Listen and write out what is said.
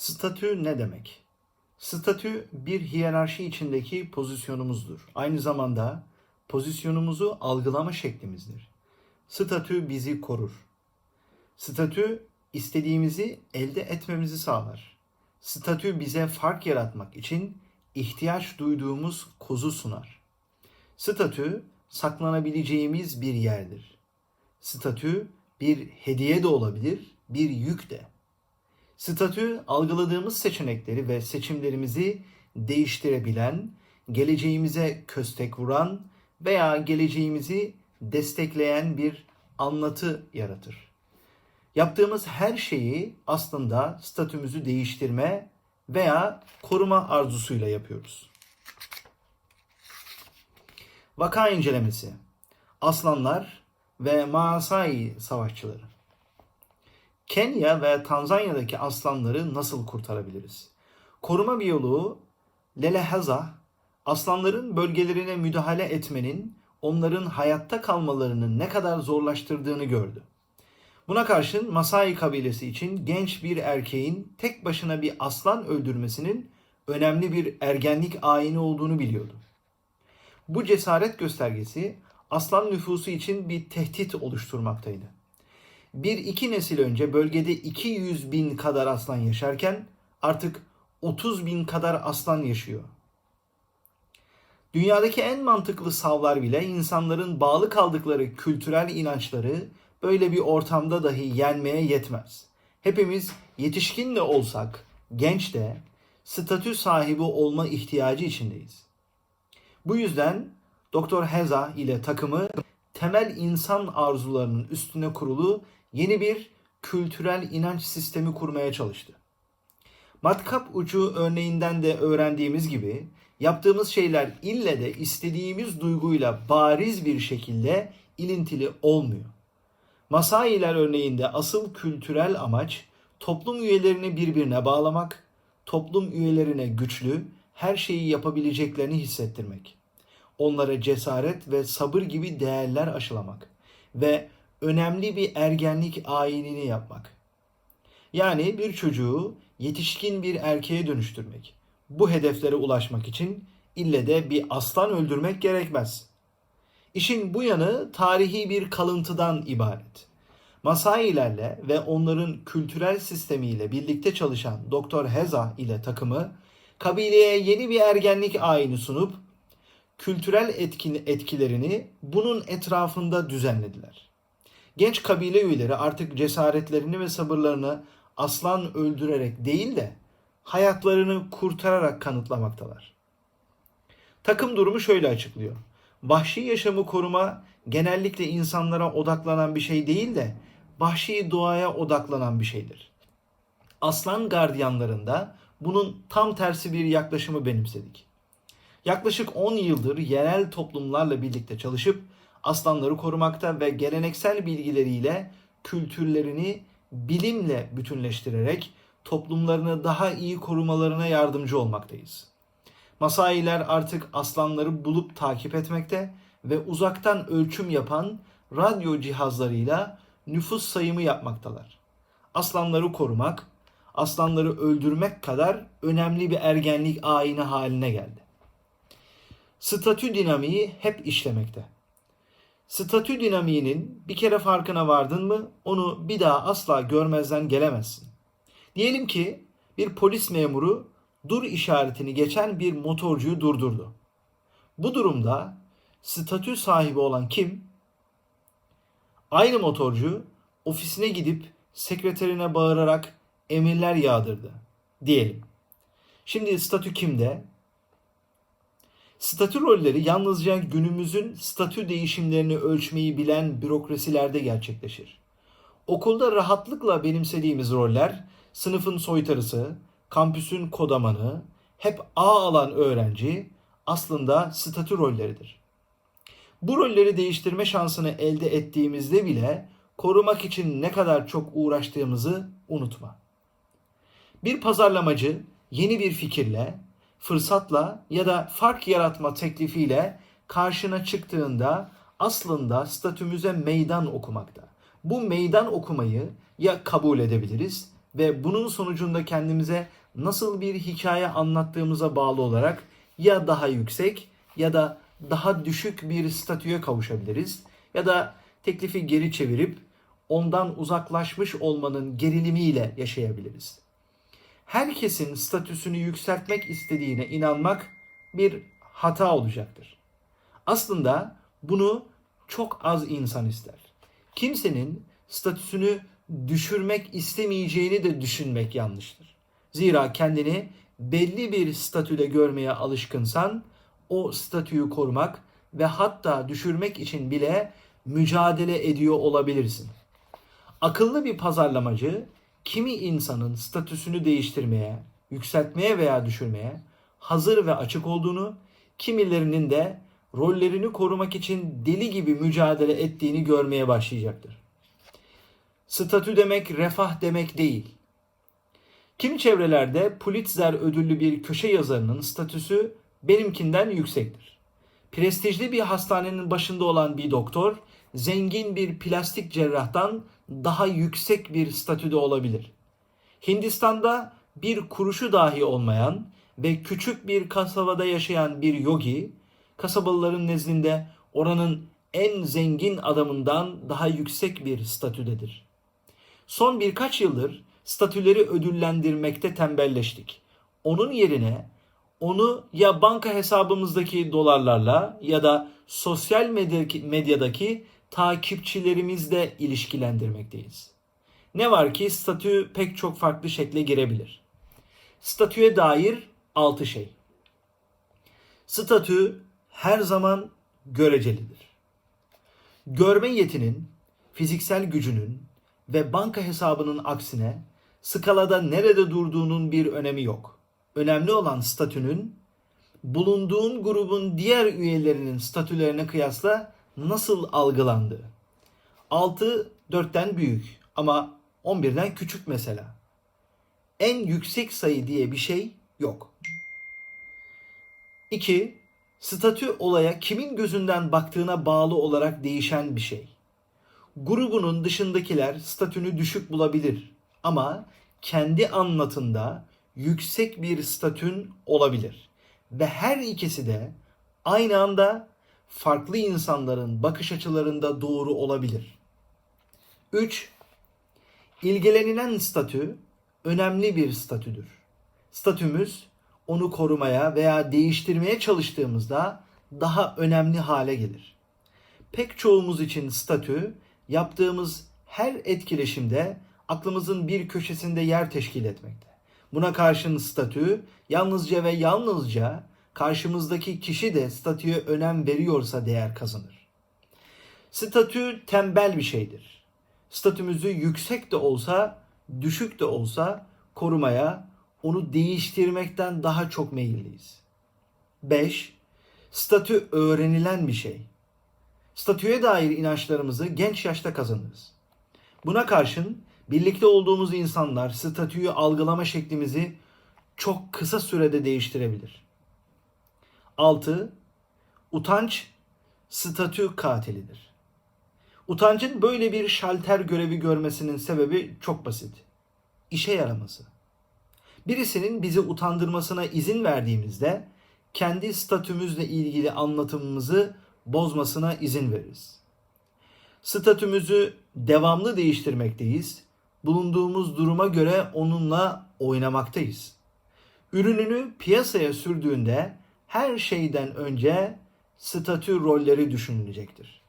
Statü ne demek? Statü bir hiyerarşi içindeki pozisyonumuzdur. Aynı zamanda pozisyonumuzu algılama şeklimizdir. Statü bizi korur. Statü istediğimizi elde etmemizi sağlar. Statü bize fark yaratmak için ihtiyaç duyduğumuz kozu sunar. Statü saklanabileceğimiz bir yerdir. Statü bir hediye de olabilir, bir yük de. Statü algıladığımız seçenekleri ve seçimlerimizi değiştirebilen, geleceğimize köstek vuran veya geleceğimizi destekleyen bir anlatı yaratır. Yaptığımız her şeyi aslında statümüzü değiştirme veya koruma arzusuyla yapıyoruz. Vaka incelemesi. Aslanlar ve Maasai savaşçıları. Kenya ve Tanzanya'daki aslanları nasıl kurtarabiliriz? Koruma biyoloğu Lelehaza, aslanların bölgelerine müdahale etmenin onların hayatta kalmalarını ne kadar zorlaştırdığını gördü. Buna karşın Masai kabilesi için genç bir erkeğin tek başına bir aslan öldürmesinin önemli bir ergenlik ayini olduğunu biliyordu. Bu cesaret göstergesi aslan nüfusu için bir tehdit oluşturmaktaydı. Bir iki nesil önce bölgede 200 bin kadar aslan yaşarken artık 30 bin kadar aslan yaşıyor. Dünyadaki en mantıklı savlar bile insanların bağlı kaldıkları kültürel inançları böyle bir ortamda dahi yenmeye yetmez. Hepimiz yetişkin de olsak, genç de statü sahibi olma ihtiyacı içindeyiz. Bu yüzden Doktor Heza ile takımı temel insan arzularının üstüne kurulu yeni bir kültürel inanç sistemi kurmaya çalıştı. Matkap ucu örneğinden de öğrendiğimiz gibi yaptığımız şeyler ille de istediğimiz duyguyla bariz bir şekilde ilintili olmuyor. Masailer örneğinde asıl kültürel amaç toplum üyelerini birbirine bağlamak, toplum üyelerine güçlü, her şeyi yapabileceklerini hissettirmek. Onlara cesaret ve sabır gibi değerler aşılamak ve önemli bir ergenlik ayinini yapmak. Yani bir çocuğu yetişkin bir erkeğe dönüştürmek. Bu hedeflere ulaşmak için ille de bir aslan öldürmek gerekmez. İşin bu yanı tarihi bir kalıntıdan ibaret. Masailerle ve onların kültürel sistemiyle birlikte çalışan Doktor Heza ile takımı kabileye yeni bir ergenlik ayini sunup kültürel etkin, etkilerini bunun etrafında düzenlediler. Genç kabile üyeleri artık cesaretlerini ve sabırlarını aslan öldürerek değil de hayatlarını kurtararak kanıtlamaktalar. Takım durumu şöyle açıklıyor. Vahşi yaşamı koruma genellikle insanlara odaklanan bir şey değil de vahşi doğaya odaklanan bir şeydir. Aslan gardiyanlarında bunun tam tersi bir yaklaşımı benimsedik. Yaklaşık 10 yıldır yerel toplumlarla birlikte çalışıp aslanları korumakta ve geleneksel bilgileriyle kültürlerini bilimle bütünleştirerek toplumlarını daha iyi korumalarına yardımcı olmaktayız. Masailer artık aslanları bulup takip etmekte ve uzaktan ölçüm yapan radyo cihazlarıyla nüfus sayımı yapmaktalar. Aslanları korumak, aslanları öldürmek kadar önemli bir ergenlik ayini haline geldi. Statü dinamiği hep işlemekte. Statü dinamiğinin bir kere farkına vardın mı onu bir daha asla görmezden gelemezsin. Diyelim ki bir polis memuru dur işaretini geçen bir motorcuyu durdurdu. Bu durumda statü sahibi olan kim? Aynı motorcu ofisine gidip sekreterine bağırarak emirler yağdırdı diyelim. Şimdi statü kimde? Statü rolleri yalnızca günümüzün statü değişimlerini ölçmeyi bilen bürokrasilerde gerçekleşir. Okulda rahatlıkla benimsediğimiz roller sınıfın soytarısı, kampüsün kodamanı, hep A alan öğrenci aslında statü rolleridir. Bu rolleri değiştirme şansını elde ettiğimizde bile korumak için ne kadar çok uğraştığımızı unutma. Bir pazarlamacı yeni bir fikirle, fırsatla ya da fark yaratma teklifiyle karşına çıktığında aslında statümüze meydan okumakta. Bu meydan okumayı ya kabul edebiliriz ve bunun sonucunda kendimize nasıl bir hikaye anlattığımıza bağlı olarak ya daha yüksek ya da daha düşük bir statüye kavuşabiliriz ya da teklifi geri çevirip ondan uzaklaşmış olmanın gerilimiyle yaşayabiliriz. Herkesin statüsünü yükseltmek istediğine inanmak bir hata olacaktır. Aslında bunu çok az insan ister. Kimsenin statüsünü düşürmek istemeyeceğini de düşünmek yanlıştır. Zira kendini belli bir statüde görmeye alışkınsan o statüyü korumak ve hatta düşürmek için bile mücadele ediyor olabilirsin. Akıllı bir pazarlamacı kimi insanın statüsünü değiştirmeye, yükseltmeye veya düşürmeye hazır ve açık olduğunu, kimilerinin de rollerini korumak için deli gibi mücadele ettiğini görmeye başlayacaktır. Statü demek refah demek değil. Kimi çevrelerde Pulitzer ödüllü bir köşe yazarının statüsü benimkinden yüksektir. Prestijli bir hastanenin başında olan bir doktor, zengin bir plastik cerrahtan daha yüksek bir statüde olabilir. Hindistan'da bir kuruşu dahi olmayan ve küçük bir kasabada yaşayan bir yogi, kasabalıların nezdinde oranın en zengin adamından daha yüksek bir statüdedir. Son birkaç yıldır statüleri ödüllendirmekte tembelleştik. Onun yerine onu ya banka hesabımızdaki dolarlarla ya da sosyal medyadaki, medyadaki takipçilerimizle ilişkilendirmekteyiz. Ne var ki statü pek çok farklı şekle girebilir. Statüye dair 6 şey. Statü her zaman görecelidir. Görme yetinin, fiziksel gücünün ve banka hesabının aksine skalada nerede durduğunun bir önemi yok. Önemli olan statünün bulunduğun grubun diğer üyelerinin statülerine kıyasla nasıl algılandığı. 6 4'ten büyük ama 11'den küçük mesela. En yüksek sayı diye bir şey yok. 2. Statü olaya kimin gözünden baktığına bağlı olarak değişen bir şey. Grubunun dışındakiler statünü düşük bulabilir ama kendi anlatında yüksek bir statün olabilir. Ve her ikisi de aynı anda farklı insanların bakış açılarında doğru olabilir. 3. İlgilenilen statü önemli bir statüdür. Statümüz onu korumaya veya değiştirmeye çalıştığımızda daha önemli hale gelir. Pek çoğumuz için statü yaptığımız her etkileşimde aklımızın bir köşesinde yer teşkil etmekte. Buna karşın statü yalnızca ve yalnızca karşımızdaki kişi de statüye önem veriyorsa değer kazanır. Statü tembel bir şeydir. Statümüzü yüksek de olsa, düşük de olsa korumaya, onu değiştirmekten daha çok meyilliyiz. 5. Statü öğrenilen bir şey. Statüye dair inançlarımızı genç yaşta kazanırız. Buna karşın birlikte olduğumuz insanlar statüyü algılama şeklimizi çok kısa sürede değiştirebilir. 6. Utanç statü katilidir. Utancın böyle bir şalter görevi görmesinin sebebi çok basit. İşe yaraması. Birisinin bizi utandırmasına izin verdiğimizde kendi statümüzle ilgili anlatımımızı bozmasına izin veririz. Statümüzü devamlı değiştirmekteyiz. Bulunduğumuz duruma göre onunla oynamaktayız. Ürününü piyasaya sürdüğünde her şeyden önce statü rolleri düşünülecektir.